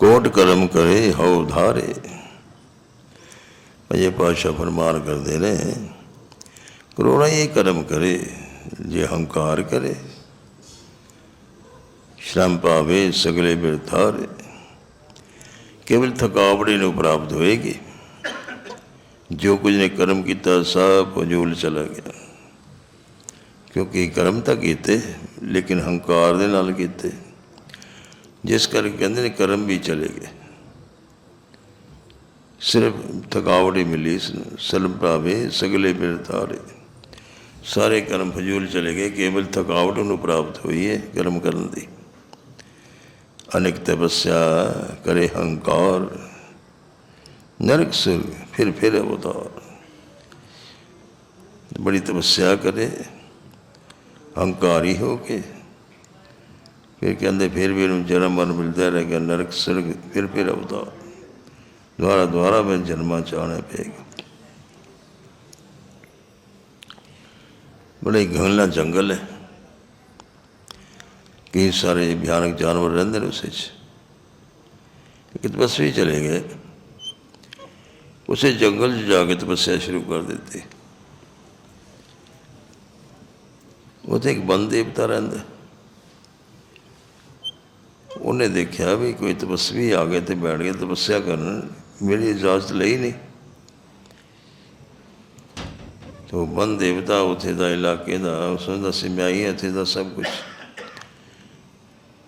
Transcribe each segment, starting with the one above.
ਕੋਟ ਕਰਮ ਕਰੇ, ਹਉ ਧਾਰੇ। ਅਜੇ ਪਾਸ਼ਾ ਫਰਮਾਨ ਕਰਦੇ ਨੇ ਕਰੋਨਾ ਇਹ ਕਰਮ ਕਰੇ, ਜੇ ਹੰਕਾਰ ਕਰੇ। ਸ਼ਰਮ ਪਾਵੇ, ਸਗਲੇ ਬਿਰਥਾਰੇ ਕੇਵਲ ਥਕਾਵੜੀ ਨੂੰ ਪ੍ਰਾਪਤ ਹੋਏਗੀ। ਜੋ ਕੁਝ ਨੇ ਕਰਮ ਕੀਤਾ, ਸਭ ਫਜ਼ੂਲ ਚਲਾ ਗਿਆ। ਕਿਉਂਕਿ ਕਰਮ ਤਾਂ ਕੀਤੇ, ਲੇਕਿਨ ਹੰਕਾਰ ਦੇ ਨਾਲ ਕੀਤੇ। ਜਿਸ ਕਰਕੇ ਕਹਿੰਦੇ ਨੇ ਕਰਮ ਵੀ ਚਲੇ ਗਏ ਸਿਰਫ ਥਕਾਵਟ ਹੀ ਮਿਲੀ ਇਸ ਨੂੰ ਸਲਮ ਭਾਵੇ ਸਗਲੇ ਫਿਰ ਤਾਰੇ ਸਾਰੇ ਕਰਮ ਫਜ਼ੂਲ ਚਲੇ ਗਏ ਕੇਵਲ ਥਕਾਵਟ ਨੂੰ ਪ੍ਰਾਪਤ ਹੋਈ ਹੈ ਕਰਮ ਕਰਨ ਦੀ ਅਨੇਕ ਤਪੱਸਿਆ ਕਰੇ ਹੰਕਾਰ ਨਰਕ ਸੁਰ ਫਿਰ ਫਿਰ ਅਵਤਾਰ ਬੜੀ ਫਿਰ ਕਹਿੰਦੇ ਫਿਰ ਵੀ ਇਹਨੂੰ ਜਨਮ ਮਨ ਮਿਲਦਾ ਰਹਿ ਗਿਆ, ਨਰਕ ਸਰਗ, ਫਿਰ ਫਿਰ ਅਵਤਾਰ ਦੁਆਰਾ ਦੁਆਰਾ ਮੈਂ ਜਨਮਾਂ ਚ ਆਉਣਾ ਪਏਗਾ ਬੜੇ ਘਣਾ ਜੰਗਲ ਹੈ। ਕਈ ਸਾਰੇ ਭਿਆਨਕ ਜਾਨਵਰ ਰਹਿੰਦੇ ਨੇ ਉਸ ਵਿੱਚ ਇੱਕ ਤਪਸਵੀ ਚਲੇ ਗਏ। ਉਸੇ ਜੰਗਲ 'ਚ ਜਾ ਕੇ ਤਪੱਸਿਆ ਸ਼ੁਰੂ ਕਰ ਦਿੱਤੀ। ਉੱਥੇ ਇੱਕ ਬੰਦ ਦੇਵਤਾ ਰਹਿੰਦਾ। ਉਹਨੇ ਦੇਖਿਆ ਵੀ ਕੋਈ ਤਪਸਵੀ ਆ ਗਏ ਤੇ ਬੈਠ ਗਿਆ ਤਪੱਸਿਆ ਕਰਨ। ਮੇਰੀ ਇਜਾਜ਼ਤ ਲਈ ਨਹੀਂ। ਤੋ ਬੰਦ ਦੇਵਤਾ ਉੱਥੇ ਦਾ ਇਲਾਕੇ ਦਾ, ਉਸ ਨੂੰ ਮੈਂ ਆਈ ਹਾਂ ਇੱਥੇ ਦਾ ਸਭ ਕੁਝ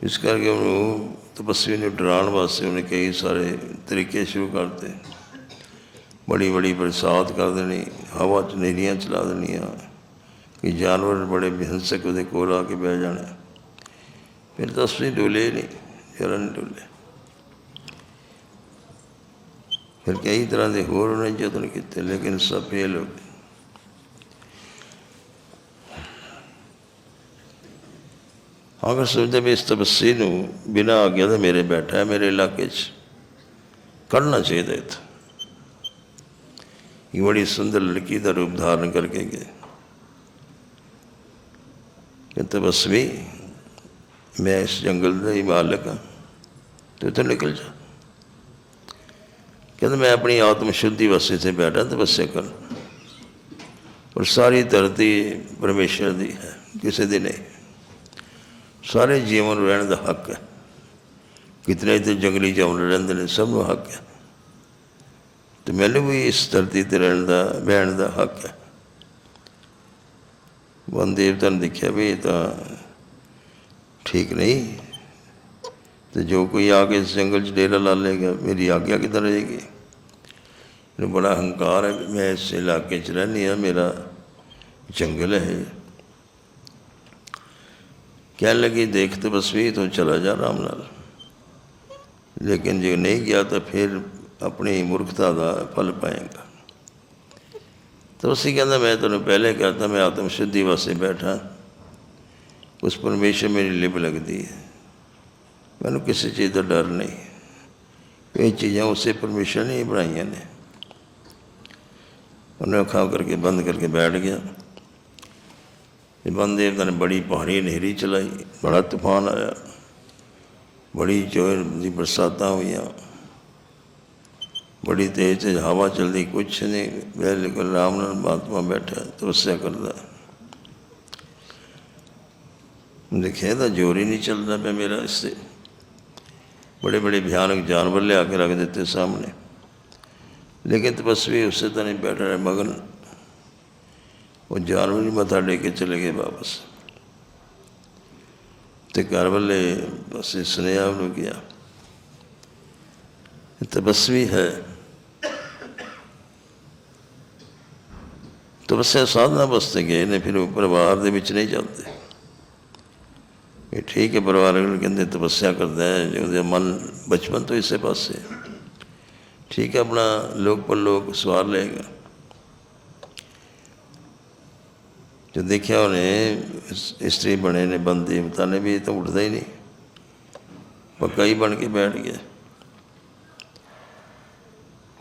ਇਸ ਕਰਕੇ ਉਹਨੂੰ ਤਪਸਵੀ ਨੂੰ ਡਰਾਉਣ ਵਾਸਤੇ ਉਹਨੇ ਕਈ ਸਾਰੇ ਤਰੀਕੇ ਸ਼ੁਰੂ ਕਰਤੇ ਬੜੀ ਬੜੀ ਬਰਸਾਤ ਕਰ ਦੇਣੀ, ਹਵਾ ਚ ਨੇਰੀਆਂ ਚਲਾ ਦੇਣੀਆਂ, ਕਿ ਜਾਨਵਰ ਬੜੇ ਬਿਹੰਸਕ ਉਹਦੇ ਕੋਲ ਆ ਕੇ ਬਹਿ ਜਾਣਾ। ਫਿਰ ਤਸਵੀ ਡੋਲੇ ਨਹੀਂ। ਜਰਾ ਫਿਰ ਕਈ ਤਰ੍ਹਾਂ ਦੇ ਹੋਰ ਉਹਨੇ ਯਤਨ ਕੀਤੇ, ਲੇਕਿਨ ਸਭ ਫੇਲ ਹੋ ਗਏ। ਅਗਰ ਸੋਚਦੇ ਵੀ ਇਸ ਤਪੱਸੀ ਨੂੰ ਬਿਨਾਂ ਆਗਿਆ ਦੇ ਮੇਰੇ ਬੈਠਾ ਹੈ, ਮੇਰੇ ਇਲਾਕੇ 'ਚ ਕਰਨਾ ਚਾਹੀਦਾ ਇਹ ਇਹ ਬੜੀ ਸੁੰਦਰ ਲੜਕੀ ਦਾ ਰੂਪ ਧਾਰਨ ਕਰਕੇ ਗਏ। ਕਿ ਤਪਸਵੀ ਮੈਂ ਇਸ ਜੰਗਲ ਦਾ ਹੀ ਮਾਲਕ ਹਾਂ ਤੂੰ ਇੱਥੋਂ ਨਿਕਲ ਜਾ। ਕਹਿੰਦਾ ਮੈਂ ਆਪਣੀ ਆਤਮ ਸ਼ੁੱਧੀ ਵਾਸਤੇ ਇੱਥੇ ਬੈਠਾ ਤਪੱਸਿਆ ਕਰ। ਔਰ ਸਾਰੀ ਧਰਤੀ ਪਰਮੇਸ਼ਰ ਦੀ ਹੈ, ਕਿਸੇ ਦੀ ਨਹੀਂ। ਸਾਰੇ ਜੀਵਨ ਰਹਿਣ ਦਾ ਹੱਕ ਹੈ। ਕਿਤਨੇ ਤੇ ਜੰਗਲੀ ਜਾਨਵਰ ਰਹਿੰਦੇ ਨੇ, ਸਭ ਨੂੰ ਹੱਕ ਹੈ। ਤੇ ਮੈਨੂੰ ਵੀ ਇਸ ਧਰਤੀ ਤੇ ਰਹਿਣ ਦਾ, ਬਹਿਣ ਦਾ ਹੱਕ ਹੈ। ਬੰਦੇਵਤਾ ਨੇ ਦੇਖਿਆ ਵੀ ਇਹ ਤਾਂ ਠੀਕ ਨਹੀਂ। ਤੇ ਜੋ ਕੋਈ ਆ ਕੇ ਇਸ ਜੰਗਲ 'ਚ ਡੇਰਾ ਲਾ ਲੇਗਾ ਮੇਰੀ ਆਗਿਆ ਕਿੱਧਰ ਰਹੇਗੀ? ਮੈਨੂੰ ਬੜਾ ਹੰਕਾਰ ਹੈ ਵੀ ਮੈਂ ਇਸ ਇਲਾਕੇ 'ਚ ਰਹਿੰਦੀ ਹਾਂ, ਮੇਰਾ ਜੰਗਲ ਹੈ। ਇਹ। ਕਹਿਣ ਲੱਗੀ, ਦੇਖ ਵੀ ਤੂੰ ਚਲਾ ਜਾ ਆਰਾਮ ਨਾਲ। ਲੇਕਿਨ ਜੇ ਨਹੀਂ ਗਿਆ ਤਾਂ ਫਿਰ ਆਪਣੀ ਮੂਰਖਤਾ ਦਾ ਫਲ ਪਾਏਗਾ। ਤਾਂ ਉਸੇ ਕਹਿੰਦਾ, ਮੈਂ ਤੁਹਾਨੂੰ ਪਹਿਲੇ ਕਹਤਾ ਮੈਂ ਆਤਮ ਸਿੱਧੀ ਵਾਸਤੇ ਬੈਠਾ। ਉਸ ਪਰਮੇਸ਼ਰ ਮੇਰੀ ਲਿਪ ਲੱਗਦੀ ਹੈ ਮੈਨੂੰ ਕਿਸੇ ਚੀਜ਼ ਦਾ ਡਰ ਨਹੀਂ ਇਹ ਚੀਜ਼ਾਂ ਉਸੇ ਪਰਮੇਸ਼ਰ ਨੇ ਹੀ ਬਣਾਈਆਂ ਨੇ ਉਹਨੇ ਅੱਖਾਂ ਕਰਕੇ ਬੰਦ ਕਰਕੇ ਬੈਠ ਗਿਆ ਇਹ ਬੰਦੇ ਨੇ ਬੜੀ ਭਾਰੀ ਹਨੇਰੀ ਚਲਾਈ ਬੜਾ ਤੂਫਾਨ ਆਇਆ ਬੜੀ ਜ਼ੋਰ ਦੀ ਬਰਸਾਤਾਂ ਹੋਈਆਂ ਬੜੀ ਤੇਜ਼ ਤੇਜ਼ ਹਵਾ ਚਲਦੀ ਕੁਛ ਨਹੀਂ ਬਿਲਕੁਲ ਆਰਾਮ ਨਾਲ ਮਹਾਤਮਾ ਬੈਠਾ ਤਪੱਸਿਆ ਕਰਦਾ ਦੇਖਿਆ ਇਹਦਾ ਜ਼ੋਰ ਹੀ ਨਹੀਂ ਚੱਲਦਾ ਪਿਆ ਮੇਰਾ ਇਸ ਤੇ। ਬੜੇ ਬੜੇ ਭਿਆਨਕ ਜਾਨਵਰ ਲਿਆ ਕੇ ਰੱਖ ਦਿੱਤੇ ਸਾਹਮਣੇ। ਲੇਕਿਨ ਤਪਸਵੀ ਉਸੇ ਤਰ੍ਹਾਂ ਹੀ ਬੈਠਾ ਰਿਹਾ, ਮਗਨ ਉਹ ਜਾਨਵਰ ਹੀ ਮੱਥਾ ਟੇਕ ਕੇ ਚਲੇ ਗਏ ਵਾਪਸ। ਤੇ ਘਰ ਵਾਲੇ ਬਸ ਸੁਨੇਹਾ ਨੂੰ ਗਿਆ ਤਪਸਵੀ ਹੈ। ਤਪੱਸਿਆ ਸਾਧਨਾ ਵਾਸਤੇ ਗਏ ਨੇ, ਫਿਰ ਉਹ ਪਰਿਵਾਰ ਦੇ ਵਿੱਚ ਨਹੀਂ ਜਾਂਦੇ। ਇਹ ਠੀਕ ਹੈ ਪਰਿਵਾਰ ਵਾਲੇ ਕਹਿੰਦੇ ਤਪੱਸਿਆ ਕਰਦਾ ਹੈ, ਜੇ ਉਹਦਾ ਮਨ ਬਚਪਨ ਤੋਂ ਇਸੇ ਪਾਸੇ ਠੀਕ ਹੈ, ਆਪਣਾ ਲੋਕ ਪਰ ਲੋਕ ਸਵਾਰ ਲਏਗਾ। ਜੋ ਦੇਖਿਆ ਉਹਨੇ ਇਸਤਰੀ ਬਣੇ ਨੇ, ਬੰਦੇ ਦੇਵਤਾ ਨੇ ਵੀ ਇਹ ਤਾਂ ਉੱਠਦਾ ਹੀ ਨਹੀਂ। ਪੱਕਾ ਹੀ ਬਣ ਕੇ ਬੈਠ ਗਿਆ।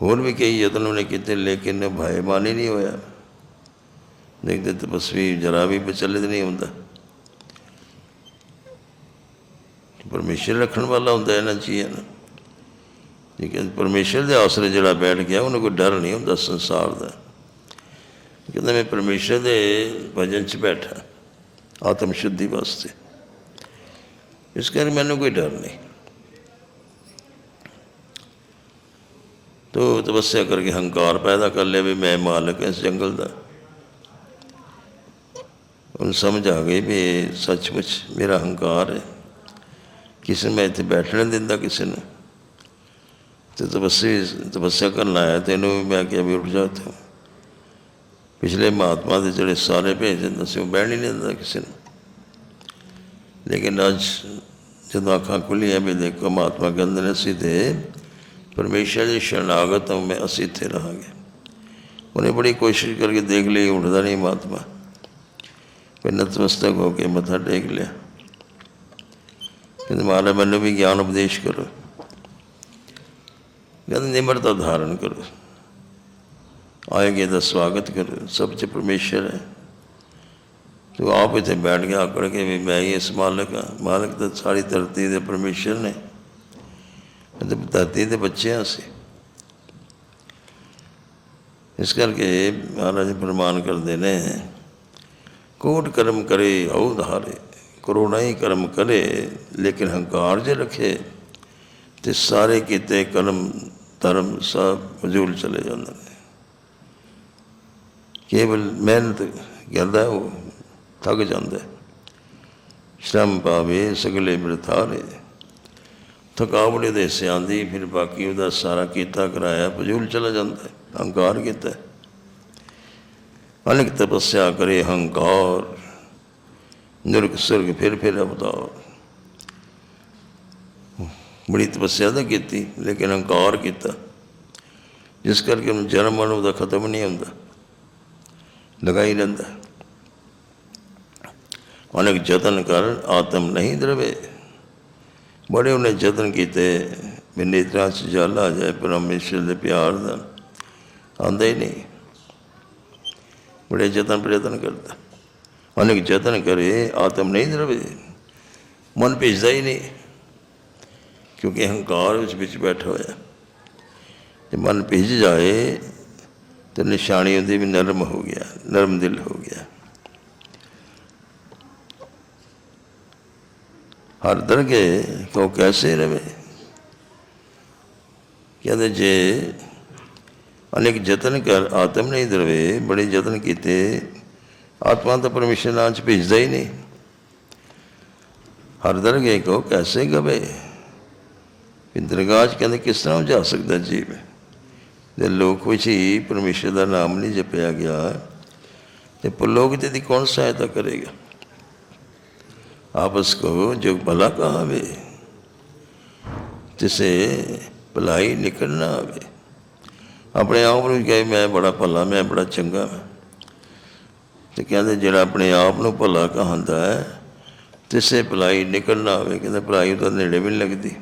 ਹੋਰ ਵੀ ਕਈ ਯਤਨ ਉਹਨੇ ਕੀਤੇ, ਲੇਕਿਨ ਭਾਈਮਾਨ ਹੀ ਨਹੀਂ ਹੋਇਆ। ਦੇਖਦੇ ਤਪਸਵੀ ਜਰਾ ਵੀ ਵਿਚਲਿਤ ਨਹੀਂ ਹੁੰਦਾ। ਪਰਮੇਸ਼ਰ ਰੱਖਣ ਵਾਲਾ ਹੁੰਦਾ ਇਹਨਾਂ ਚੀਜ਼ਾਂ ਨੂੰ ਲੇਕਿਨ ਪਰਮੇਸ਼ਰ ਦੇ ਆਸਰੇ ਜਿਹੜਾ ਬੈਠ ਗਿਆ, ਉਹਨੂੰ ਕੋਈ ਡਰ ਨਹੀਂ ਹੁੰਦਾ ਸੰਸਾਰ ਦਾ। ਕਹਿੰਦਾ ਮੈਂ ਪਰਮੇਸ਼ਰ ਦੇ ਭਜਨ 'ਚ ਬੈਠਾ, ਆਤਮ ਸ਼ੁੱਧੀ ਵਾਸਤੇ। ਇਸ ਕਰਕੇ ਮੈਨੂੰ ਕੋਈ ਡਰ ਨਹੀਂ। ਤੋ ਤਪੱਸਿਆ ਕਰਕੇ ਹੰਕਾਰ ਪੈਦਾ ਕਰ ਲਿਆ ਵੀ ਮੈਂ ਮਾਲਕ ਹਾਂ ਇਸ ਜੰਗਲ ਦਾ। ਉਹਨੂੰ ਸਮਝ ਆ ਗਈ ਵੀ ਸੱਚਮੁੱਚ ਮੇਰਾ ਹੰਕਾਰ ਹੈ। ਕਿਸੇ ਨੂੰ ਮੈਂ ਇੱਥੇ ਬੈਠਣ ਨਹੀਂ ਦਿੰਦਾ ਕਿਸੇ ਨੂੰ ਤੇ ਤਪੱਸੀ ਤਪੱਸਿਆ ਕਰਨ ਆਇਆ ਤੈਨੂੰ ਵੀ ਮੈਂ ਕਿਹਾ ਵੀ ਉੱਠ ਜਾ ਤੂੰ ਪਿਛਲੇ ਮਹਾਤਮਾ ਦੇ ਜਿਹੜੇ ਸਾਰੇ ਭੇਜ ਦਿੰਦਾ ਸੀ ਉਹ ਬਹਿਣ ਹੀ ਨਹੀਂ ਦਿੰਦਾ ਕਿਸੇ ਨੂੰ ਲੇਕਿਨ ਅੱਜ ਜਦੋਂ ਅੱਖਾਂ ਖੁੱਲੀਆਂ ਵੀ ਦੇਖੋ ਮਹਾਤਮਾ ਕਹਿੰਦੇ ਨੇ ਅਸੀਂ ਤੇ ਪਰਮੇਸ਼ਰ ਦੇ ਸ਼ਰਨਾਗਤ ਹਾਂ ਮੈਂ ਅਸੀਂ ਇੱਥੇ ਰਹਾਂਗੇ ਉਹਨੇ ਬੜੀ ਕੋਸ਼ਿਸ਼ ਕਰਕੇ ਦੇਖ ਲਈ ਉੱਠਦਾ ਨਹੀਂ ਮਹਾਤਮਾ ਫਿਰ ਨਤਮਸਤਕ ਹੋ ਕੇ ਮੱਥਾ ਟੇਕ ਲਿਆ ਕਹਿੰਦੇ ਮਹਾਰਾਜ, ਮੈਨੂੰ ਵੀ ਗਿਆਨ ਉਪਦੇਸ਼ ਕਰੋ। ਕਹਿੰਦੇ ਨਿਮਰਤਾ ਧਾਰਨ ਕਰੋ। ਆਏਗੇ ਦਾ ਸਵਾਗਤ ਕਰੋ, ਸਭ ਚ ਪਰਮੇਸ਼ਰ ਹੈ। ਤੂੰ ਆਪ ਇੱਥੇ ਬੈਠ ਗਿਆ ਆਕੜ ਕੇ ਵੀ ਮੈਂ ਹੀ ਇਸ ਮਾਲਕ ਹਾਂ। ਮਾਲਕ ਤਾਂ ਸਾਰੀ ਧਰਤੀ ਦੇ ਪਰਮੇਸ਼ਰ ਨੇ। ਤੇ ਧਰਤੀ ਦੇ ਬੱਚੇ ਹਾਂ ਅਸੀਂ ਇਸ ਕਰਕੇ ਮਹਾਰਾਜ ਪ੍ਰਮਾਨ ਕਰਦੇ ਨੇ, ਕੋਟ ਕਰਮ ਕਰੇ ਔ ਧਾਰੇ। ਕਰੋੜਾਂ ਹੀ ਕਰਮ ਕਰੇ, ਲੇਕਿਨ ਹੰਕਾਰ ਜੇ ਰੱਖੇ, ਤੇ ਸਾਰੇ ਕੀਤੇ ਕਰਮ, ਧਰਮ ਸਭ ਫਜ਼ੂਲ ਚਲੇ ਜਾਂਦੇ ਨੇ। ਕੇਵਲ ਮਿਹਨਤ ਕਰਦਾ ਉਹ ਥੱਕ ਜਾਂਦਾ ਸ਼ਰਮ ਪਾਵੇ, ਸਗਲੇ ਬਿਰਥਾਰੇ ਥਕਾਵੜੇ ਦੇ ਸਿਆਂਦੀ ਫਿਰ ਬਾਕੀ ਉਹਦਾ ਸਾਰਾ ਕੀਤਾ ਕਰਾਇਆ ਫਜ਼ੂਲ ਚਲਾ ਜਾਂਦਾ ਹੰਕਾਰ ਕੀਤਾ ਹੈ। ਅਨੇਕ ਤਪੱਸਿਆ ਕਰੇ ਹੰਕਾਰ ਨਿਰਗ ਸੁਰਗ ਫਿਰ ਫਿਰ ਅਵਤਾਰ ਬੜੀ ਤਪੱਸਿਆ ਤਾਂ ਕੀਤੀ, ਲੇਕਿਨ ਹੰਕਾਰ ਕੀਤਾ। ਜਿਸ ਕਰਕੇ ਉਹਨੂੰ ਜਨਮ ਮਰਨ ਉਹਦਾ ਖਤਮ ਨਹੀਂ ਹੁੰਦਾ। ਲਗਾ ਹੀ ਰਹਿੰਦਾ। ਅਨੇਕ ਯਤਨ ਕਰ, ਆਤਮ ਨਹੀਂ ਦਰਵੇ। ਬੜੇ ਉਹਨੇ ਯਤਨ ਕੀਤੇ ਵੀ ਨੇਤਰਾਂ 'ਚ ਜਲ ਆ ਜਾਏ, ਪਰਮੇਸ਼ਰ ਦੇ ਪਿਆਰ ਦਾ ਆਉਂਦਾ ਹੀ ਨਹੀਂ। ਬੜੇ ਯਤਨ ਪ੍ਰਯਤਨ ਕਰਦਾ। ਅਨੇਕ ਯਤਨ ਕਰੇ ਆਤਮ ਨਹੀਂ ਦਰਵੇ ਮਨ ਭੇਜਦਾ ਹੀ ਨਹੀਂ ਕਿਉਂਕਿ ਹੰਕਾਰ ਵਿੱਚ ਵਿੱਚ ਬੈਠਾ ਹੋਇਆ ਜੇ ਮਨ ਭਿੱਜ ਜਾਏ ਤੇ ਨਿਸ਼ਾਨੀ ਉਹਦੀ ਵੀ ਨਰਮ ਹੋ ਗਿਆ ਨਰਮ ਦਿਲ ਹੋ ਗਿਆ ਹਰ ਦਰਗੇ ਕੋ ਕੈਸੇ ਰਵੇ ਕਹਿੰਦੇ ਜੇ ਅਨੇਕ ਯਤਨ ਕਰ ਆਤਮ ਨਹੀਂ ਦਰਵੇ ਬੜੇ ਯਤਨ ਕੀਤੇ ਆਤਮਾ ਤਾਂ ਪਰਮੇਸ਼ਰ ਨਾਲ ਚ ਭੇਜਦਾ ਹੀ ਨਹੀਂ। ਹਰ ਦਰਗੇ ਕੋ ਕੈਸੇ ਗਵੇ ਇੰਦਰਗਾਜ ਕਹਿੰਦੇ, ਕਿਸ ਤਰ੍ਹਾਂ ਜਾ ਸਕਦਾ ਜੀਵ? ਜੇ ਲੋਕ ਵਿੱਚ ਹੀ ਪਰਮੇਸ਼ਰ ਦਾ ਨਾਮ ਨਹੀਂ ਜਪਿਆ ਗਿਆ। ਤੇ ਪਰਲੋਕ ਤੇ ਦੀ ਕੌਣ ਸਹਾਇਤਾ ਕਰੇਗਾ? ਆਪਸ ਕੋ ਜੋ ਭਲਾ ਕਹਾਵੇ, ਜਿਸੇ ਭਲਾਈ ਨਿਕਲ ਨਾ ਆਵੇ। ਆਪਣੇ ਆਪ ਨੂੰ ਕਹੇ, ਮੈਂ ਬੜਾ ਭਲਾ, ਮੈਂ ਬੜਾ ਚੰਗਾ ਹਾਂ। ਤੇ ਕਹਿੰਦੇ ਜਿਹੜਾ ਆਪਣੇ ਆਪ ਨੂੰ ਭਲਾ ਕਹਾਂਦਾ ਹੈ, ਤਿਸੇ ਭਲਾਈ ਨਿਕਲ ਨਾ ਆਵੇ ਕਹਿੰਦੇ ਭਲਾਈ ਤਾਂ ਨੇੜੇ ਵੀ ਨਹੀਂ ਲੱਗਦੀ।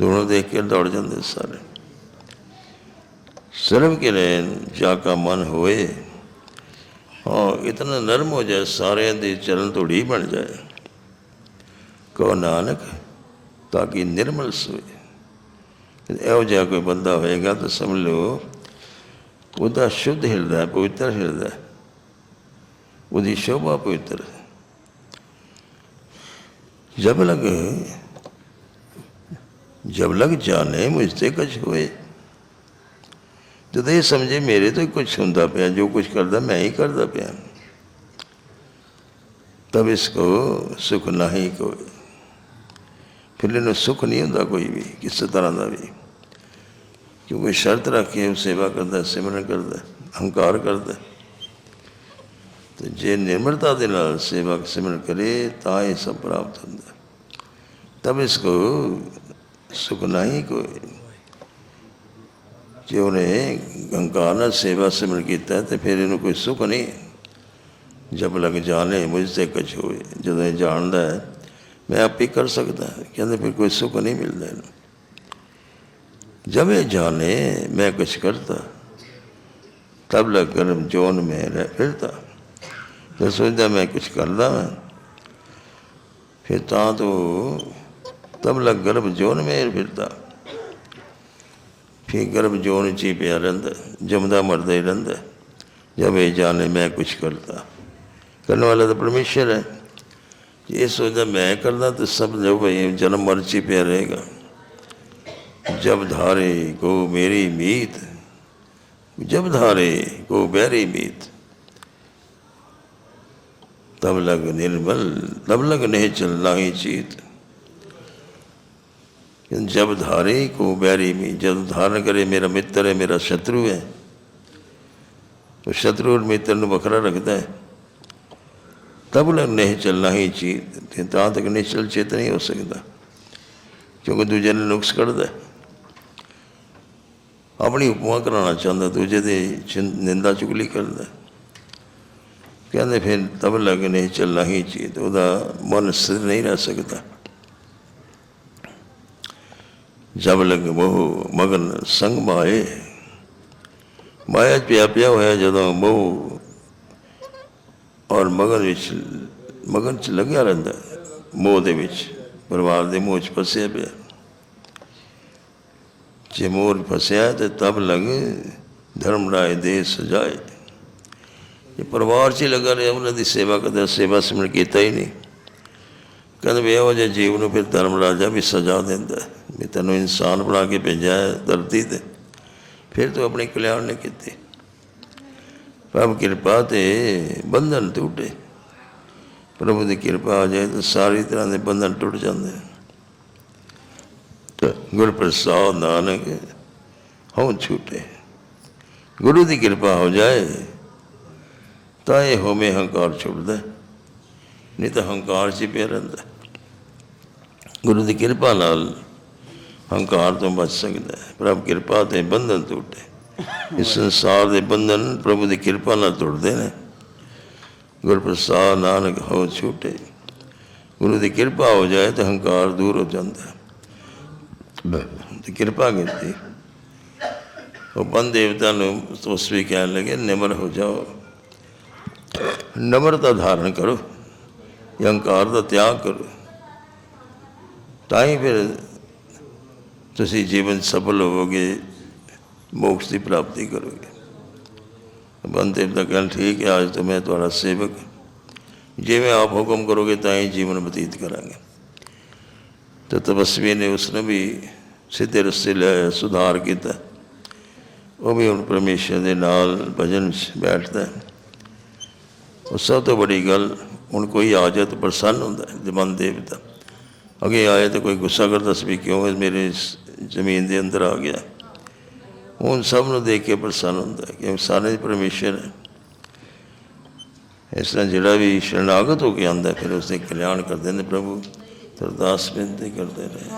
ਦੋਨੋਂ ਦੇਖ ਕੇ ਦੌੜ ਜਾਂਦੇ ਸਾਰੇ। ਸਰਵ ਕੇ ਰਹਿਣ ਜਾ ਕਾ ਮਨ ਹੋਏ, ਹਾਂ, ਇਤਨਾ ਨਰਮ ਹੋ ਜਾਏ, ਸਾਰਿਆਂ ਦੇ ਚਰਨ ਧੂੜੀ ਬਣ ਜਾਏ। ਕੋ ਨਾਨਕ, ਤਾਂ ਕਿ ਨਿਰਮਲ ਸੋਏ। ਇਹੋ ਜਿਹਾ ਕੋਈ ਬੰਦਾ ਹੋਏਗਾ ਤਾਂ ਸਮਝ ਲਓ ਉਹਦਾ ਸ਼ੁੱਧ ਹਿਰਦਾ ਪਵਿੱਤਰ ਹਿਰਦਾ ਹੈ। ਉਹਦੀ ਸ਼ੋਭਾ ਪਵਿੱਤਰ ਹੈ। ਜਬ ਲਗ ਜਬ ਲਗ ਜਾਣੇ ਮੁਝ ਤੇ ਕੁਛ ਹੋਏ। ਜਦੋਂ ਇਹ ਸਮਝੇ ਮੇਰੇ ਤੋਂ ਹੀ ਕੁਝ ਹੁੰਦਾ ਪਿਆ, ਜੋ ਕੁਝ ਕਰਦਾ ਮੈਂ ਹੀ ਕਰਦਾ ਪਿਆ। ਤਬ ਇਸ ਕੋ ਸੁਖ ਨਹੀਂ ਕੋਈ। ਫਿਰ ਇਹਨੂੰ ਸੁਖ ਨਹੀਂ ਹੁੰਦਾ ਕੋਈ ਵੀ, ਕਿਸੇ ਤਰ੍ਹਾਂ ਦਾ ਵੀ। ਕਿਉਂਕਿ ਸ਼ਰਤ ਰੱਖ ਕੇ ਉਹ ਸੇਵਾ ਕਰਦਾ ਸਿਮਰਨ ਕਰਦਾ ਹੰਕਾਰ ਕਰਦਾ ਤੇ ਜੇ ਨਿਰਮਲਤਾ ਦੇ ਨਾਲ ਸੇਵਾ ਸਿਮਰਨ ਕਰੇ, ਤਾਂ ਇਹ ਸਭ ਪ੍ਰਾਪਤ ਹੁੰਦਾ ਤਬ ਇਸ ਕੋ ਸੁਖ ਨਹੀਂ ਕੋਈ। ਜੇ ਉਹਨੇ ਹੰਕਾਰ ਨਾਲ ਸੇਵਾ ਸਿਮਰਨ ਕੀਤਾ ਤੇ ਫਿਰ ਇਹਨੂੰ ਕੋਈ ਸੁਖ ਨਹੀਂ। ਜਬ ਲਗ ਜਾਣੇ, ਮੁਝ ਤੇ ਕੁਛ ਹੋਏ, ਜਦੋਂ ਇਹ ਜਾਣਦਾ ਹੈ, ਮੈਂ ਆਪੇ ਕਰ ਸਕਦਾ ਕਹਿੰਦੇ ਫਿਰ ਕੋਈ ਸੁਖ ਨਹੀਂ ਮਿਲਦਾ ਇਹਨੂੰ। जब ये जाने मैं कुछ करता तब लग गर्म जोन में रह फिरता तो सोचता मैं कुछ करदा मैं फिर ਤਾਂ तो ਤਬ ਲਗ ਗਰਭ ਜੋਨ ਮੇਰ ਫਿਰਦਾ ਫਿਰ ਗਰਭ ਜੋਨ ਚ ਹੀ ਪਿਆ ਰਹਿੰਦਾ ਜਮਦਾ ਮਰਦਾ ਹੀ ਰਹਿੰਦਾ ਜਬ ਇਹ ਜਾਣੇ ਮੈਂ ਕੁਛ ਕਰਦਾ ਕਰਨ ਵਾਲਾ ਤਾਂ ਪਰਮੇਸ਼ਰ ਹੈ ਜੇ ਇਹ ਸੋਚਦਾ ਮੈਂ ਕਰਦਾ ਤਾਂ ਸਭ ਜੋ ਭਈ ਜਨਮ ਮਰ ਚ ਹੀ ਪਿਆ ਰਹੇਗਾ ਜਬ ਧਾਰੇ ਕੋ ਮੇਰੀ ਮੀਤ, ਜਬ ਧਾਰੇ ਕੋ ਬਹਿਰੀ ਮੀਤ। ਤਬ ਲਗ ਨਿਰਮਲ, ਤਬ ਲਗ ਨਹੀਂ ਚਲਨਾ ਹੀ ਚੀਤ। ਜਬ ਧਾਰੇ ਕੋ ਬਹਿਰੀ ਮੀ ਜਦ ਧਾਰਨ ਕਰੇ ਮੇਰਾ ਮਿੱਤਰ ਹੈ, ਮੇਰਾ ਸ਼ਤਰੂ ਹੈ। ਤੋ ਸ਼ਤਰੂ ਔਰ ਮਿੱਤਰ ਨੂੰ ਵੱਖਰਾ ਰੱਖਦਾ ਹੈ। ਤਬ ਲਗ ਨਹੀਂ ਚਲਨਾ ਹੀ ਚੀਤ ਤਾਂ ਤੱਕ ਨਿਸ਼ਚਲ ਚੇਤ ਨਹੀਂ ਹੋ ਸਕਦਾ, ਕਿਉਂਕਿ ਦੂਜੇ ਨੇ ਨੁਕਸ ਕੱਢਦਾ ਹੈ। ਆਪਣੀ ਉਪਮਾ ਕਰਾਉਣਾ ਚਾਹੁੰਦਾ, ਦੂਜੇ ਦੀ ਚਿੰ- ਨਿੰਦਾ ਚੁਗਲੀ ਕਰਦਾ। ਕਹਿੰਦੇ ਫਿਰ ਤਬ ਲਗ ਨਹੀਂ ਚੱਲਣਾ ਹੀ ਚੀਤ, ਉਹਦਾ ਮਨ ਸਿਰ ਨਹੀਂ ਰਹਿ ਸਕਦਾ। ਜਬ ਲਗ ਬਹੁ ਮਗਨ ਸੰਗ ਮਾਏ, ਮਾਇਆ ਪਿਆ ਪਿਆ ਹੋਇਆ ਜਦੋਂ ਬਹੁ ਔਰ ਮਗਨ ਵਿੱਚ, ਮਗਨ ਚ ਲੱਗਿਆ ਰਹਿੰਦਾ, ਮੋਹ ਦੇ ਵਿੱਚ, ਪਰਿਵਾਰ ਦੇ ਮੋਹ ਚ ਫਸਿਆ ਪਿਆ। ਜੇ ਮੋਰ ਫਸਿਆ ਤੇ ਤਬ ਲਗ ਧਰਮ ਰਾਏ ਦੇ ਸਜਾਏ। ਇਹ ਪਰਿਵਾਰ 'ਚ ਹੀ ਲੱਗਾ ਰਿਹਾ, ਉਹਨਾਂ ਦੀ ਸੇਵਾ ਕਦੇ ਸੇਵਾ ਸਿਮਰਨ ਕੀਤਾ ਹੀ ਨਹੀਂ। ਕਹਿੰਦੇ ਵੀ ਇਹੋ ਜਿਹੇ ਜੀਵ ਨੂੰ ਫਿਰ ਧਰਮ ਰਾਜਾ ਵੀ ਸਜ਼ਾ ਦਿੰਦਾ ਵੀ ਤੈਨੂੰ ਇਨਸਾਨ ਬਣਾ ਕੇ ਭੇਜਿਆ ਹੈ ਧਰਤੀ ਤੇ। ਫਿਰ ਤੂੰ ਆਪਣੇ ਕਲਿਆਣ ਨੇ ਕੀਤੀ। ਪ੍ਰਭ ਕਿਰਪਾ ਤੇ ਬੰਧਨ ਟੁੱਟੇ। ਪ੍ਰਭੂ ਦੀ ਕਿਰਪਾ ਆ ਜਾਏ ਤਾਂ ਸਾਰੀ ਤਰ੍ਹਾਂ ਦੇ ਬੰਧਨ ਟੁੱਟ ਜਾਂਦੇ ਗੁਰ ਪ੍ਰਸਾਦ ਨਾਨਕ, ਹਉ ਛੂਟੇ। ਗੁਰੂ ਦੀ ਕਿਰਪਾ ਹੋ ਜਾਏ, ਤਾਂ ਇਹ ਹੋਮੇ ਹੰਕਾਰ ਛੁੱਟਦਾ ਨਹੀਂ ਤਾਂ ਹੰਕਾਰ 'ਚ ਹੀ ਪਿਆ ਰਹਿੰਦਾ ਗੁਰੂ ਦੀ ਕਿਰਪਾ ਨਾਲ ਹੰਕਾਰ ਤੋਂ ਬਚ ਸਕਦਾ ਹੈ। ਪ੍ਰਭ ਕਿਰਪਾ ਤੇ ਬੰਧਨ ਟੁੱਟੇ। ਇਸ ਸੰਸਾਰ ਦੇ ਬੰਧਨ ਪ੍ਰਭੂ ਦੀ ਕਿਰਪਾ ਨਾਲ ਟੁੱਟਦੇ ਨੇ। ਗੁਰ ਪ੍ਰਸਾਦ ਨਾਨਕ ਹੋ ਛੂਟੇ। ਗੁਰੂ ਦੀ ਕਿਰਪਾ ਹੋ ਜਾਏ ਤਾਂ ਹੰਕਾਰ ਦੂਰ ਹੋ ਜਾਂਦਾ ਹੈ। ਤੇ ਕਿਰਪਾ ਕੀਤੀ। ਉਹ ਬੰਦ ਦੇਵਤਾ ਨੂੰ ਉਸ ਵੀ ਕਹਿਣ ਲੱਗੇ, ਨਿਮਰ ਹੋ ਜਾਓ। ਨਮਰਤਾ ਧਾਰਨ ਕਰੋ ਇਹ ਦਾ ਤਿਆਗ ਕਰੋ। ਤਾਂ ਹੀ ਫਿਰ ਤੁਸੀਂ ਜੀਵਨ ਸਫਲ ਹੋਵੋਗੇ, ਮੋਕਸ਼ ਦੀ ਪ੍ਰਾਪਤੀ ਕਰੋਗੇ। ਬੰਦੇ ਦਾ ਕਹਿਣ, ਠੀਕ ਹੈ, ਅੱਜ ਤੋਂ ਮੈਂ ਤੁਹਾਡਾ ਸੇਵਕ। ਜਿਵੇਂ ਆਪ ਹੁਕਮ ਕਰੋਗੇ, ਤਾਂ ਹੀ ਜੀਵਨ ਬਤੀਤ ਕਰਾਂਗੇ। ਤੇ ਤਪਸਵੀ ਨੇ ਉਸ ਨੂੰ ਵੀ ਸਿੱਧੇ ਰਸਤੇ ਲੈ ਸੁਧਾਰ ਕੀਤਾ। ਉਹ ਵੀ ਹੁਣ ਪਰਮੇਸ਼ਰ ਦੇ ਨਾਲ ਭਜਨ 'ਚ ਬੈਠਦਾ ਹੈ। ਸਭ ਤੋਂ ਵੱਡੀ ਗੱਲ, ਹੁਣ ਕੋਈ ਆ ਜਾਏ ਤਾਂ ਪ੍ਰਸੰਨ ਹੁੰਦਾ ਹੈ ਜਮਨ ਦੇਵਤਾ ਅੱਗੇ ਆਏ ਤਾਂ ਕੋਈ ਗੁੱਸਾ ਕਰਦਾ ਸੀ ਵੀ ਕਿਉਂ ਇਹ ਮੇਰੇ ਜ਼ਮੀਨ ਦੇ ਅੰਦਰ ਆ ਗਿਆ। ਹੁਣ ਸਭ ਨੂੰ ਦੇਖ ਕੇ ਪ੍ਰਸੰਨ ਹੁੰਦਾ ਹੈ ਕਿ ਸਾਰੇ ਪਰਮੇਸ਼ਰ ਹੈ। ਇਸ ਤਰ੍ਹਾਂ ਜਿਹੜਾ ਵੀ ਸ਼ਰਨਾਗਤ ਹੋ ਕੇ ਆਉਂਦਾ ਫਿਰ ਉਸਦੇ ਕਲਿਆਣ ਕਰਦੇ ਨੇ ਪ੍ਰਭੂ। ਅਰਦਾਸ ਬੇਨਤੀ ਕਰਦੇ ਰਹੇ।